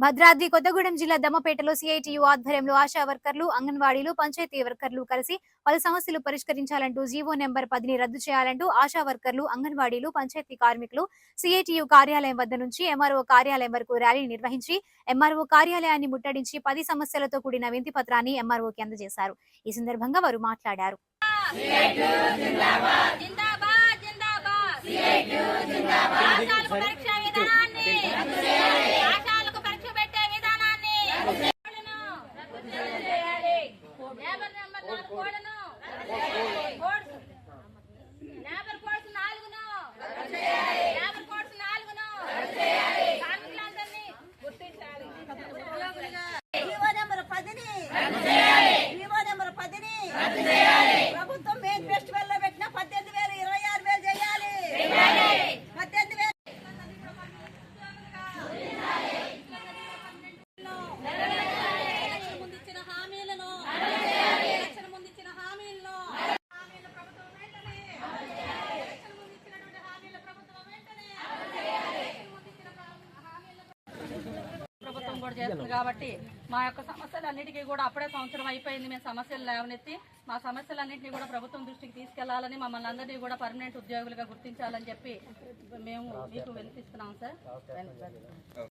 భద్రాద్రి కొత్తగూడెం జిల్లా దమ్మపేటలో సిఐటియు ఆధ్వర్యంలో ఆశా వర్కర్లు అంగన్వాడీలు పంచాయతీ వర్కర్లు కలిసి పలు సమస్యలు పరిష్కరించాలంటూ జీవో నెంబర్ పదిని రద్దు చేయాలంటూ ఆశా వర్కర్లు అంగన్వాడీలు పంచాయతీ కార్మికులు సిఐటియు కార్యాలయం వద్ద నుంచి ఎంఆర్ఓ కార్యాలయం వరకు ర్యాలీ నిర్వహించి ఎంఆర్ఓ కార్యాలయాన్ని ముట్టడించి పది సమస్యలతో కూడిన వింతి పత్రాన్ని ఎంఆర్ఓకి అందజేశారు. ఈ సందర్భంగా వారు మాట్లాడారు. జిందాబాద్. జిందాబాద్. ఆశాలకు నెంబర్ నాలుగు కూడా చేస్తుంది కాబట్టి మా యొక్క సమస్యలన్నిటికీ కూడా అప్పుడే సంవత్సరం అయిపోయింది. మేము సమస్యలు లేవనెత్తి మా సమస్యలన్నింటినీ కూడా ప్రభుత్వం దృష్టికి తీసుకెళ్ళాలని మమ్మల్ని అందరినీ కూడా పర్మనెంట్ ఉద్యోగులుగా గుర్తించాలని చెప్పి మేము మీకు వినిపిస్తున్నాం సార్.